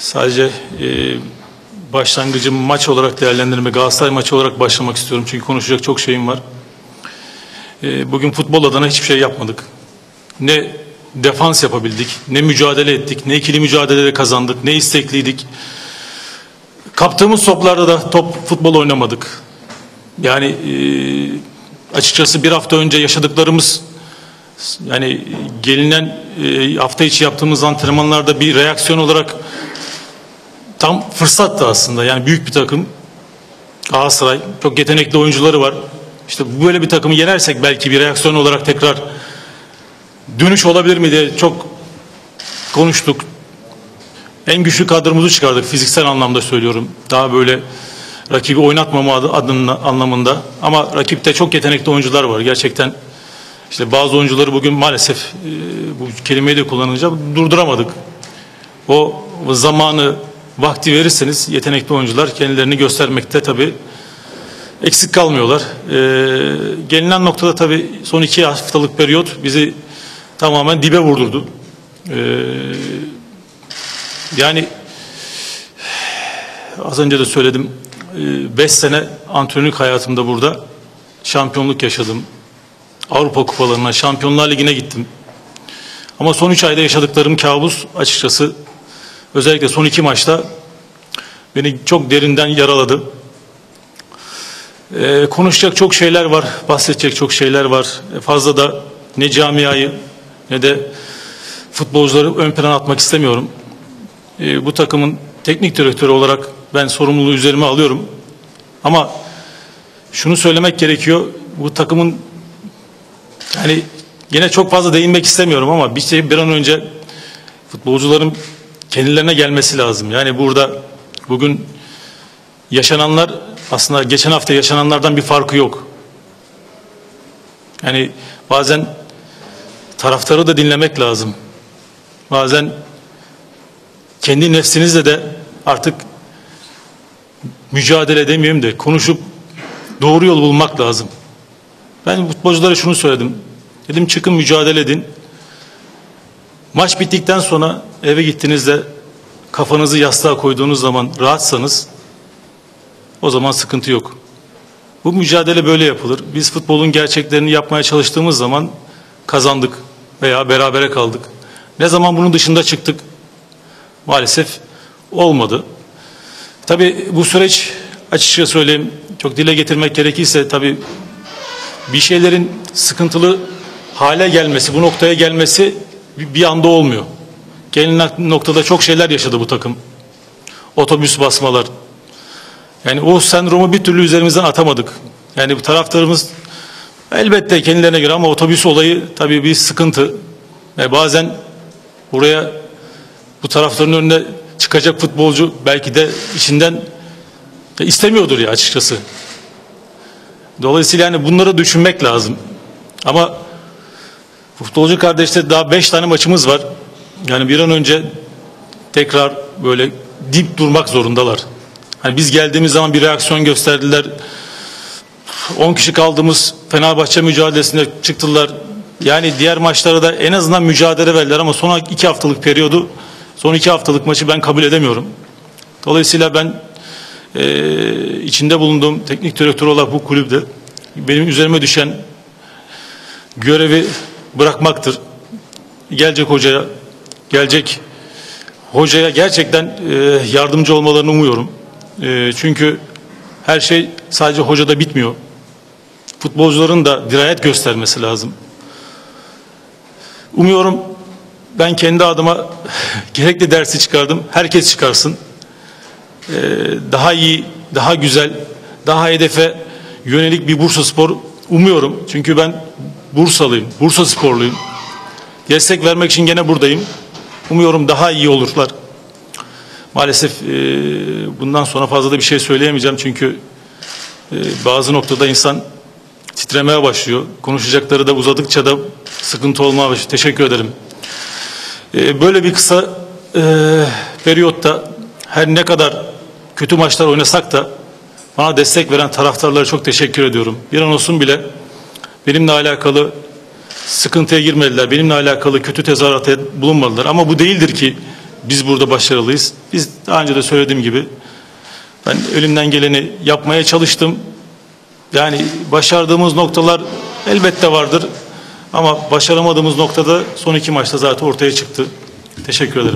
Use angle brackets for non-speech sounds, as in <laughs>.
Sadece e, başlangıcı maç olarak değerlendirme, Galatasaray maçı olarak başlamak istiyorum. Çünkü konuşacak çok şeyim var. E, bugün futbol adına hiçbir şey yapmadık. Ne defans yapabildik, ne mücadele ettik, ne ikili mücadelede kazandık, ne istekliydik. Kaptığımız toplarda da top futbol oynamadık. Yani e, açıkçası bir hafta önce yaşadıklarımız yani gelinen e, hafta içi yaptığımız antrenmanlarda bir reaksiyon olarak tam fırsattı aslında. Yani büyük bir takım Galatasaray çok yetenekli oyuncuları var. İşte böyle bir takımı yenersek belki bir reaksiyon olarak tekrar dönüş olabilir mi diye çok konuştuk. En güçlü kadromuzu çıkardık fiziksel anlamda söylüyorum. Daha böyle rakibi oynatmama adı, adına, anlamında. Ama rakipte çok yetenekli oyuncular var. Gerçekten işte bazı oyuncuları bugün maalesef e, bu kelimeyi de kullanınca durduramadık. O zamanı, vakti verirseniz yetenekli oyuncular kendilerini göstermekte tabii eksik kalmıyorlar. Ee, gelinen noktada tabii son iki haftalık periyot bizi tamamen dibe vurdurdu. Ee, yani az önce de söyledim. 5 sene antrenörlük hayatımda burada şampiyonluk yaşadım. Avrupa kupalarına, Şampiyonlar Ligi'ne gittim. Ama son 3 ayda yaşadıklarım kabus açıkçası. Özellikle son iki maçta beni çok derinden yaraladı. Ee, konuşacak çok şeyler var, bahsedecek çok şeyler var. E, fazla da ne camiayı ne de futbolcuları ön plana atmak istemiyorum. Ee, bu takımın teknik direktörü olarak ben sorumluluğu üzerime alıyorum. Ama şunu söylemek gerekiyor. Bu takımın yani yine çok fazla değinmek istemiyorum ama bir şey bir an önce futbolcuların kendilerine gelmesi lazım. Yani burada bugün yaşananlar aslında geçen hafta yaşananlardan bir farkı yok. Yani bazen taraftarı da dinlemek lazım. Bazen kendi nefsinizle de artık mücadele edemeyeyim de konuşup doğru yol bulmak lazım. Ben futbolculara şunu söyledim. Dedim çıkın mücadele edin. Maç bittikten sonra eve gittiğinizde kafanızı yastığa koyduğunuz zaman rahatsanız o zaman sıkıntı yok. Bu mücadele böyle yapılır. Biz futbolun gerçeklerini yapmaya çalıştığımız zaman kazandık veya berabere kaldık. Ne zaman bunun dışında çıktık maalesef olmadı. Tabi bu süreç açıkça söyleyeyim çok dile getirmek gerekirse tabi bir şeylerin sıkıntılı hale gelmesi, bu noktaya gelmesi bir anda olmuyor. Gelinen noktada çok şeyler yaşadı bu takım. Otobüs basmalar. Yani o sendromu bir türlü üzerimizden atamadık. Yani bu taraftarımız elbette kendilerine göre ama otobüs olayı tabii bir sıkıntı. Ve bazen buraya bu taraftarın önüne çıkacak futbolcu belki de içinden istemiyordur ya açıkçası. Dolayısıyla yani bunları düşünmek lazım. Ama futbolcu kardeşler daha beş tane maçımız var. Yani bir an önce tekrar böyle dip durmak zorundalar. Hani biz geldiğimiz zaman bir reaksiyon gösterdiler. 10 kişi kaldığımız Fenerbahçe mücadelesinde çıktılar. Yani diğer maçlara da en azından mücadele verdiler ama son iki haftalık periyodu, son iki haftalık maçı ben kabul edemiyorum. Dolayısıyla ben e, içinde bulunduğum teknik direktör olarak bu kulüpte benim üzerime düşen görevi bırakmaktır. Gelecek hocaya, gelecek hocaya gerçekten e, yardımcı olmalarını umuyorum. E, çünkü her şey sadece hocada bitmiyor. Futbolcuların da dirayet göstermesi lazım. Umuyorum ben kendi adıma <laughs> gerekli dersi çıkardım. Herkes çıkarsın. Ee, daha iyi, daha güzel, daha hedefe yönelik bir Bursa Spor umuyorum. Çünkü ben Bursalıyım, Bursa Sporluyum. Destek vermek için gene buradayım. Umuyorum daha iyi olurlar. Maalesef e, bundan sonra fazla da bir şey söyleyemeyeceğim çünkü e, bazı noktada insan titremeye başlıyor. Konuşacakları da uzadıkça da sıkıntı olmaya başlıyor. Teşekkür ederim. E, böyle bir kısa e, periyotta her ne kadar kötü maçlar oynasak da bana destek veren taraftarlara çok teşekkür ediyorum. Bir an olsun bile benimle alakalı sıkıntıya girmediler. Benimle alakalı kötü tezahüratta bulunmadılar. Ama bu değildir ki biz burada başarılıyız. Biz daha önce de söylediğim gibi ben elimden geleni yapmaya çalıştım. Yani başardığımız noktalar elbette vardır. Ama başaramadığımız noktada son iki maçta zaten ortaya çıktı. Teşekkür ederim.